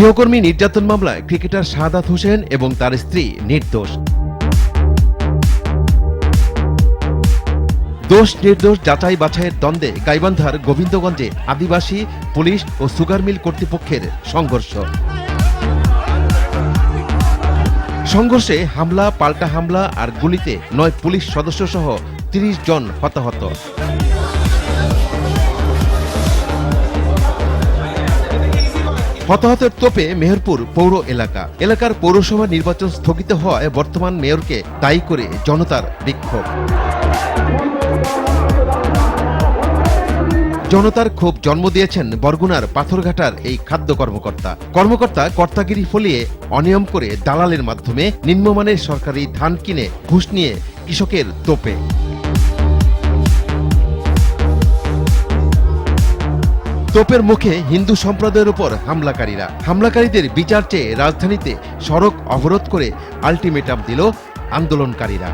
গৃহকর্মী নির্যাতন মামলায় ক্রিকেটার শাহাদাত হোসেন এবং তার স্ত্রী নির্দোষ। দোষ, নির্দোষ যাচাই বাছাইয়ের দ্বন্দ্বে গাইবান্ধার গোবিন্দগঞ্জে আদিবাসী, পুলিশ ও সুগার মিল কর্তৃপক্ষের সংঘর্ষ। সংঘর্ষে হামলা, পাল্টা হামলা আর গুলিতে নয় পুলিশ সদস্য সহ তিরিশ জন হতাহত। হতাহতের তোপে মেহেরপুর পৌর এলাকা। এলাকার পৌরসভা নির্বাচন স্থগিত হওয়ায় বর্তমান মেয়রকে দায়ী করে জনতার বিক্ষোভ। জনতার ক্ষোভ জন্ম দিয়েছেন বরগুনার পাথরঘাটার এই খাদ্য কর্মকর্তা। কর্মকর্তা কর্তাগিরি ফলিয়ে অনিয়ম করে দালালের মাধ্যমে নিম্নমানের সরকারি ধান কিনে ঘুষ নিয়ে কৃষকের তোপে। তোপের মুখে হিন্দু সম্প্রদায়ের উপর হামলাকারীরা। হামলাকারীদের বিচার চেয়ে রাজধানীতে সড়ক অবরোধ করে আলটিমেটাম দিল আন্দোলনকারীরা।